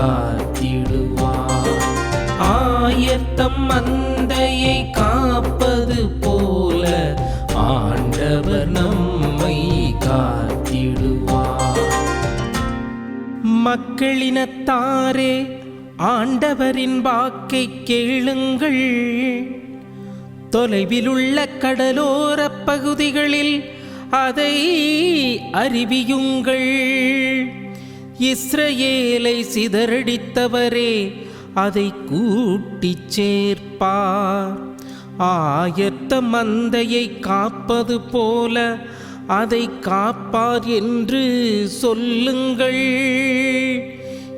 காத்திடுவார் ஆயத்தம் மந்தையை காப்பது போல ஆண்டவர் நம்மை காத்திடுவார் மக்களினத்தாரே ஆண்டவரின் வாக்கை கேளுங்கள். தொலைவிலுள்ள கடலோர பகுதிகளில் அதை அறிவியுங்கள். இஸ்ரேலை சிதறடித்தவரே அதை கூட்டிச் சேர்ப்பார். ஆயத்த மந்தையை காப்பது போல அதை காப்பார் என்று சொல்லுங்கள்.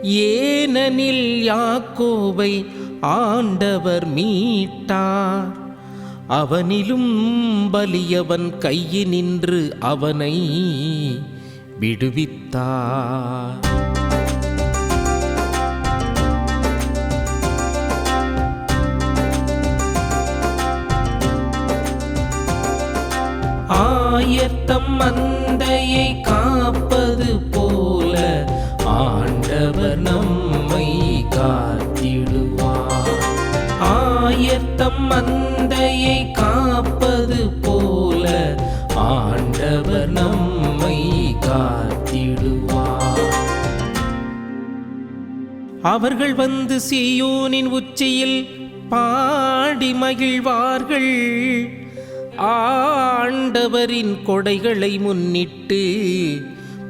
ஏனெனில் யாக்கோவை ஆண்டவர் மீட்டார். அவனிலும் பலியவன் கையினின்று அவனை விடுவித்தார். ஆயத்தம் மந்தையை காப்பது போல ஆண்டவர் நம்மை காத்திடுவார். ஆயத்தம் மந்தையை காப்பது போல ஆண்டவர் நம்மை காத்திடுவார். அவர்கள் வந்து சீயோனின் உச்சியில் பாடி மகிழ்வார்கள். ஆ ஆண்டவரின் கொடைகளை முன்னிட்டு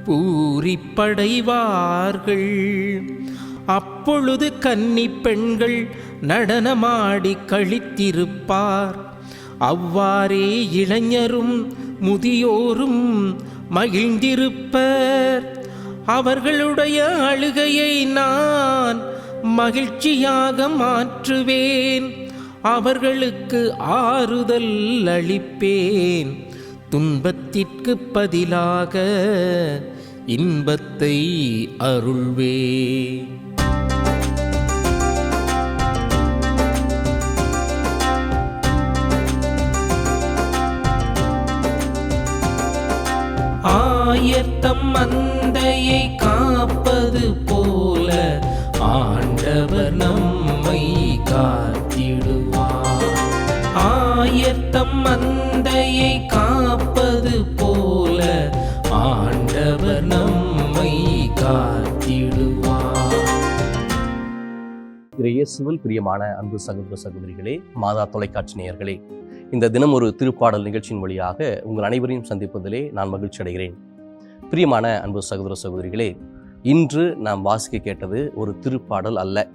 பூரிப்படைவார்கள். அப்பொழுது கன்னி பெண்கள் நடனமாடி கழித்திருப்பார் அவ்வாறே இளைஞரும் முதியோரும் மகிழ்ந்திருப்பர். அவர்களுடைய அழுகையை நான் மகிழ்ச்சியாக மாற்றுவேன். அவர்களுக்கு ஆறுதல் அளிப்பேன். துன்பத்திற்கு பதிலாக இன்பத்தை அருள்வே ஆயத்தம் மந்தையை காப்பது போல ஆண்டவர் நம்மை காத்திடுவோம் ஆயத்தம் மந்தையை காப்பது போல ஆண்டவர் நம்மை காத்திடுவார். இயேசுவில் பிரியமான அன்பு சகோதர சகோதரிகளே மாதா தொலைக்காட்சி நேயர்களே இந்த தினம் ஒரு திருப்பாடல் நிகழ்ச்சியின் வழியாக உங்கள் அனைவரையும் சந்திப்பதிலே நான் மகிழ்ச்சி அடைகிறேன். பிரியமான அன்பு சகோதர சகோதரிகளே இன்று நாம் வாசிக்க கேட்டது ஒரு திருப்பாடல் அல்ல.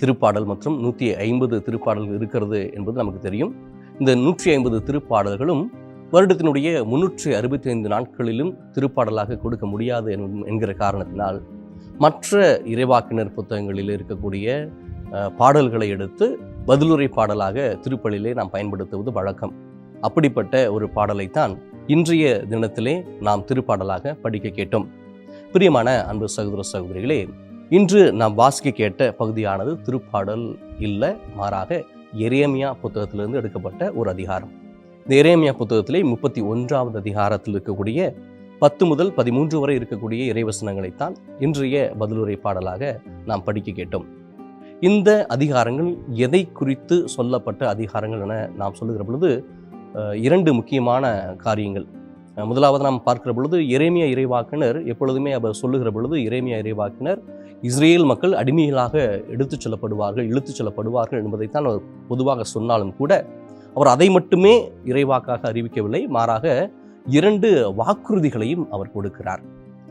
திருப்பாடல் மற்றும் நூற்றி ஐம்பது திருப்பாடல்கள் இருக்கிறது என்பது நமக்கு தெரியும். இந்த நூற்றி ஐம்பது திருப்பாடல்களும் வருடத்தினுடைய முன்னூற்றி அறுபத்தி ஐந்து நாட்களிலும் திருப்பாடலாக கொடுக்க முடியாது என்கிற காரணத்தினால் மற்ற இறைவாக்கினர் புத்தகங்களில் இருக்கக்கூடிய பாடல்களை எடுத்து பதிலுரை பாடலாக திருப்பலிலே நாம் பயன்படுத்துவது வழக்கம். அப்படிப்பட்ட ஒரு பாடலைத்தான் இன்றைய தினத்திலே நாம் திருப்பாடலாக படிக்க கேட்டோம். பிரியமான அன்பு சகோதர சகோதரிகளே இன்று நாம் வாசிக்க கேட்ட பகுதியானது திருப்பாடல் இல்லை மாறாக எரேமியா புத்தகத்திலிருந்து எடுக்கப்பட்ட ஒரு அதிகாரம். இந்த எரேமியா புத்தகத்திலே முப்பத்தி ஒன்றாவது அதிகாரத்தில் இருக்கக்கூடிய பத்து முதல் பதிமூன்று வரை இருக்கக்கூடிய இறைவசனங்களைத்தான் இன்றைய பதிலுரை பாடலாக நாம் படிக்க கேட்டோம். இந்த அதிகாரங்கள் எதை குறித்து சொல்லப்பட்ட அதிகாரங்கள் என நாம் சொல்லுகிற பொழுது இரண்டு முக்கியமான காரியங்கள். முதலாவது நாம் பார்க்கிற பொழுது எரேமியா இறைவாக்கினர் எப்பொழுதுமே அவர் சொல்லுகிற பொழுது எரேமியா இறைவாக்கினர் இஸ்ரேல் மக்கள் அடிமைகளாக எடுத்துச் செல்லப்படுவார்கள் இழுத்துச் செல்லப்படுவார்கள் என்பதைத்தான் அவர் பொதுவாக சொன்னாலும் கூட அவர் அதை மட்டுமே இறைவாக்காக அறிவிக்கவில்லை மாறாக இரண்டு வாக்குறுதிகளையும் அவர் கொடுக்கிறார்.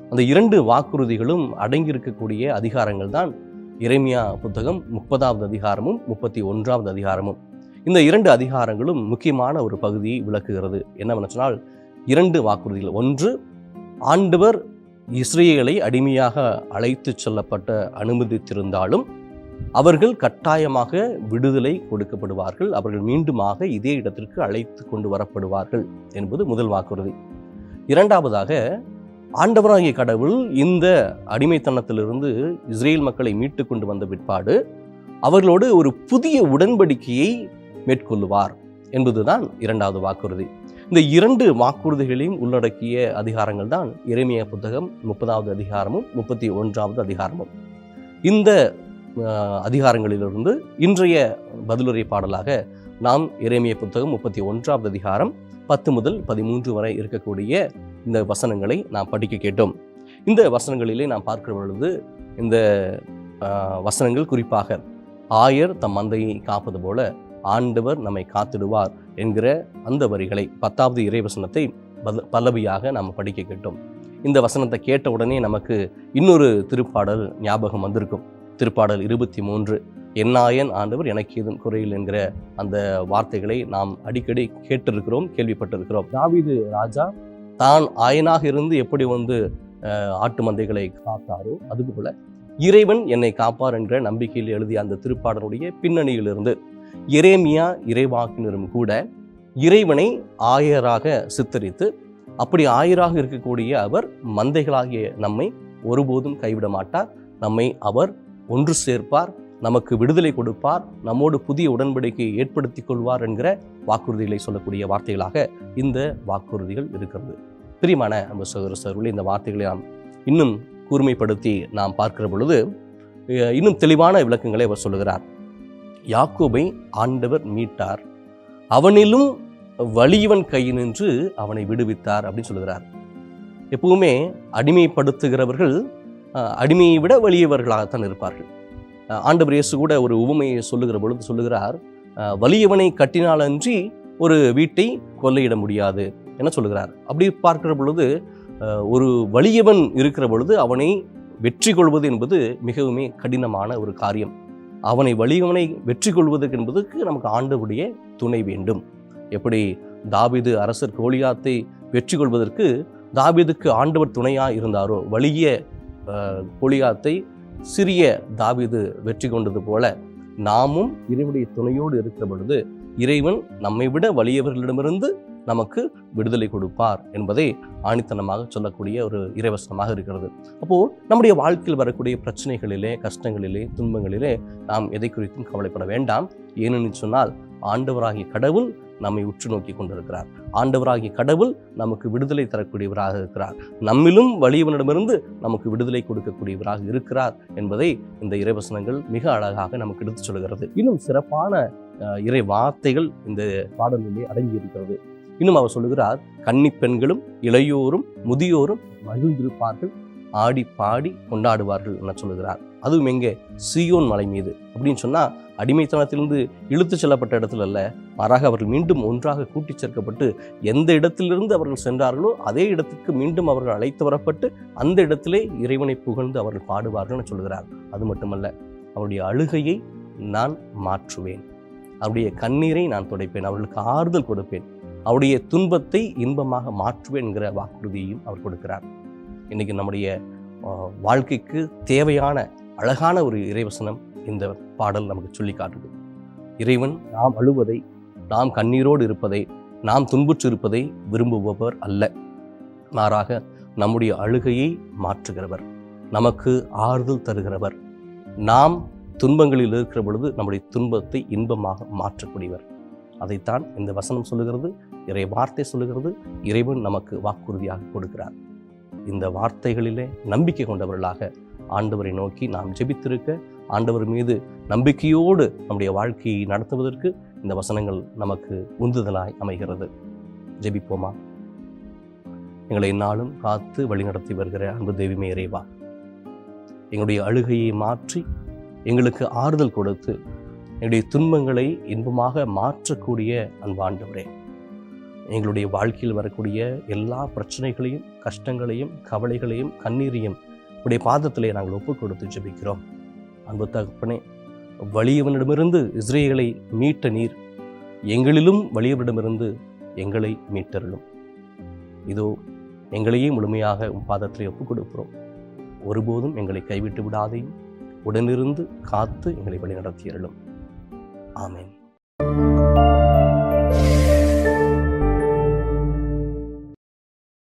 அந்த இரண்டு வாக்குறுதிகளும் அடங்கியிருக்கக்கூடிய அதிகாரங்கள் தான் இறைமியா புத்தகம் முப்பதாவது அதிகாரமும் முப்பத்தி ஒன்றாவது அதிகாரமும். இந்த இரண்டு அதிகாரங்களும் முக்கியமான ஒரு பகுதியை விளக்குகிறது. என்னவென்னு சொன்னால் இரண்டு வாக்குறுதிகள். ஒன்று ஆண்டவர் இஸ்ரேலை அடிமையாக அழைத்துச் செல்லப்பட்ட அனுமதித்திருந்தாலும் அவர்கள் கட்டாயமாக விடுதலை கொடுக்கப்படுவார்கள். அவர்கள் மீண்டுமாக இதே இடத்திற்கு அழைத்து கொண்டு வரப்படுவார்கள் என்பது முதல் வாக்குறுதி. இரண்டாவதாக ஆண்டவராகிய கடவுள் இந்த அடிமைத்தனத்திலிருந்து இஸ்ரேல் மக்களை மீட்டு கொண்டு வந்த பிற்பாடு அவர்களோடு ஒரு புதிய உடன்படிக்கையை மேற்கொள்ளுவார் என்பதுதான் இரண்டாவது வாக்குறுதி. இந்த இரண்டு வாக்குறுதிகளையும் உள்ளடக்கிய அதிகாரங்கள் தான் இறைமைய புத்தகம் முப்பதாவது அதிகாரமும் முப்பத்தி ஒன்றாவது அதிகாரமும். இந்த அதிகாரங்களிலிருந்து இன்றைய பதிலுரை பாடலாக நாம் இறைமைய புத்தகம் முப்பத்தி ஒன்றாவது அதிகாரம் பத்து முதல் பதிமூன்று வரை இருக்கக்கூடிய இந்த வசனங்களை நாம் படிக்க கேட்டோம். இந்த வசனங்களிலே நாம் பார்க்கிற பொழுது இந்த வசனங்கள் குறிப்பாக ஆயர் தம் மந்தையை காப்பது போல ஆண்டவர் நம்மை காத்திடுவார் என்கிற அந்த வரிகளை பத்தாவது இறைவசனத்தை பல- பல்லவியாக நாம் படிக்க கேட்டோம். இந்த வசனத்தை கேட்ட உடனே நமக்கு இன்னொரு திருப்பாடல் ஞாபகம் வந்திருக்கும். திருப்பாடல் இருபத்தி மூன்று என்னாயன் ஆண்டவர் எனக்கு ஏதும் குறையில் என்கிற அந்த வார்த்தைகளை நாம் அடிக்கடி கேட்டிருக்கிறோம் கேள்விப்பட்டிருக்கிறோம். தாவிது ராஜா தான் ஆயனாக இருந்து எப்படி வந்து ஆட்டு மந்தைகளை காத்தாரோ அதுபோல இறைவன் என்னை காப்பார் என்ற நம்பிக்கையில் எழுதிய அந்த திருப்பாடலுடைய பின்னணியிலிருந்து இரேமியா இறைவாக்கினரும் கூட இறைவனை ஆயராக சித்தரித்து அப்படி ஆயராக இருக்கக்கூடிய அவர் மந்தைகளாகிய நம்மை ஒருபோதும் கைவிட மாட்டார். நம்மை அவர் ஒன்று சேர்ப்பார் நமக்கு விடுதலை கொடுப்பார் நம்மோடு புதிய உடன்படிக்கையை ஏற்படுத்திக் கொள்வார் என்கிற வாக்குறுதிகளை சொல்லக்கூடிய வார்த்தைகளாக இந்த வாக்குறுதிகள் இருக்கிறது. பிரியமான நம்ம சகோதர சகோதரர்களே இந்த வார்த்தைகளை நாம் இன்னும் கூர்மைப்படுத்தி நாம் பார்க்கிற பொழுது இன்னும் தெளிவான விளக்கங்களை அவர் சொல்லுகிறார். யாக்கோபை ஆண்டவர் மீட்டார். அவனிலும் வலியவன் கையினின்று அவனை விடுவித்தார் அப்படின்னு சொல்லுகிறார். எப்பவுமே அடிமைப்படுத்துகிறவர்கள் அடிமையை விட வலியவர்களாகத்தான் இருப்பார்கள். ஆண்டவர் இயேசு கூட ஒரு உவமையை சொல்லுகிற பொழுது சொல்லுகிறார் வலியவனை கட்டினாலன்றி ஒரு வீட்டை கொள்ளையிட முடியாது என சொல்லுகிறார். அப்படி பார்க்கிற பொழுது ஒரு வலியவன் இருக்கிற பொழுது அவனை வெற்றி கொள்வது என்பது மிகவுமே கடினமான ஒரு காரியம். அவனை வலியவனை வெற்றி கொள்வதற்கு என்பதற்கு நமக்கு ஆண்டவுடைய துணை வேண்டும். எப்படி? தாவீது அரசர் கோலியாத்தை வெற்றி கொள்வதற்கு தாவீதுக்கு ஆண்டவர் துணையாக இருந்தாரோ? வலிய கோலியாத்தை சிறிய தாபிது வெற்றி கொண்டது போல நாமும் இறைவனுடைய துணையோடு இருக்கிற பொழுது இறைவன் நம்மை விட வலியவர்களிடமிருந்து நமக்கு விடுதலை கொடுப்பார் என்பதை ஆணித்தனமாக சொல்லக்கூடிய ஒரு இறைவசனமாக இருக்கிறது. அப்போது நம்முடைய வாழ்க்கையில் வரக்கூடிய பிரச்சனைகளிலே கஷ்டங்களிலே துன்பங்களிலே நாம் எதை குறித்தும் கவலைப்பட வேண்டாம். ஏனென்று சொன்னால் ஆண்டவராகிய கடவுள் நம்மை உற்று நோக்கி கொண்டிருக்கிறார். ஆண்டவராகிய கடவுள் நமக்கு விடுதலை தரக்கூடியவராக இருக்கிறார். நம்மிலும் வலியவனிடமிருந்து நமக்கு விடுதலை கொடுக்கக்கூடியவராக இருக்கிறார் என்பதை இந்த இறைவசனங்கள் மிக அழகாக நமக்கு எடுத்துச் சொல்கிறது. இன்னும் சிறப்பான இறை வார்த்தைகள் இந்த பாடலிலே அடங்கி இருக்கிறது இன்னும் அவர் சொல்லுகிறார் கன்னி பெண்களும் இளையோரும் முதியோரும் மகிழ்ந்திருப்பார்கள் ஆடி பாடி கொண்டாடுவார்கள் என சொல்லுகிறார். அதுவும் எங்கே? சியோன் மலை மீது. அப்படின்னு சொன்னால் அடிமைத்தனத்திலிருந்து இழுத்துச் செல்லப்பட்ட இடத்துல அல்ல மாறாக அவர்கள் மீண்டும் ஒன்றாக கூட்டிச் சேர்க்கப்பட்டு எந்த இடத்திலிருந்து அவர்கள் சென்றார்களோ அதே இடத்துக்கு மீண்டும் அவர்கள் அழைத்து வரப்பட்டு அந்த இடத்திலே இறைவனை புகழ்ந்து அவர்கள் பாடுவார்கள் என சொல்கிறார் அது மட்டுமல்ல அவருடைய அழுகையை நான் மாற்றுவேன். அவருடைய கண்ணீரை நான் துடைப்பேன். அவர்களுக்கு ஆறுதல் கொடுப்பேன். அவருடைய துன்பத்தை இன்பமாக மாற்றுவேன் என்கிற வாக்குறுதியையும் அவர் கொடுக்கிறார். இன்றைக்கி நம்முடைய வாழ்க்கைக்கு தேவையான அழகான ஒரு இறைவசனம் இந்த பாடல் நமக்கு சொல்லி காட்டுது. இறைவன் நாம் அழுவதை நாம் கண்ணீரோடு இருப்பதை நாம் துன்புற்று இருப்பதை விரும்புபவர் அல்ல. மாறாக நம்முடைய அழுகையை மாற்றுகிறவர் நமக்கு ஆறுதல் தருகிறவர். நாம் துன்பங்களில் இருக்கிற பொழுது நம்முடைய துன்பத்தை இன்பமாக மாற்றக்கூடியவர். அதைத்தான் இந்த வசனம் சொல்லுகிறது. இறை வார்த்தை சொல்லுகிறது இறைவன் நமக்கு வாக்குறுதியாக கொடுக்கிறார். இந்த வார்த்தைகளிலே நம்பிக்கை கொண்டவர்களாக ஆண்டவரை நோக்கி நாம் ஜெபித்திருக்க ஆண்டவர் மீது நம்பிக்கையோடு நம்முடைய வாழ்க்கையை நடத்துவதற்கு இந்த வசனங்கள் நமக்கு உந்துதலாய் அமைகிறது. ஜெபிப்போமா? எங்களை நாளும் காத்து வழிநடத்தி வருகிற அன்பு தெய்வமே இறைவா எங்களுடைய அழுகையை மாற்றி எங்களுக்கு ஆறுதல் கொடுத்து எங்களுடைய துன்பங்களை இன்பமாக மாற்றக்கூடிய அன்பாண்டவரே எங்களுடைய வாழ்க்கையில் வரக்கூடிய எல்லா பிரச்சனைகளையும் கஷ்டங்களையும் கவலைகளையும் கண்ணீரையும் உடைய பாதத்திலே நாங்கள் ஒப்புக் கொடுத்து ஜெபிக்கிறோம். அன்பு தகப்பனே வலியவனிடமிருந்து இஸ்ரேலை மீட்ட நீர் எங்களிலும் வலியவனிடமிருந்து எங்களை மீட்டருளும். இதோ எங்களையே முழுமையாக உன் பாதத்தில் ஒப்புக் கொடுக்கிறோம் ஒருபோதும் எங்களை கைவிட்டு விடாதையும் உடனிருந்து காத்து எங்களை வழிநடத்தியருளும் ஆமேன்.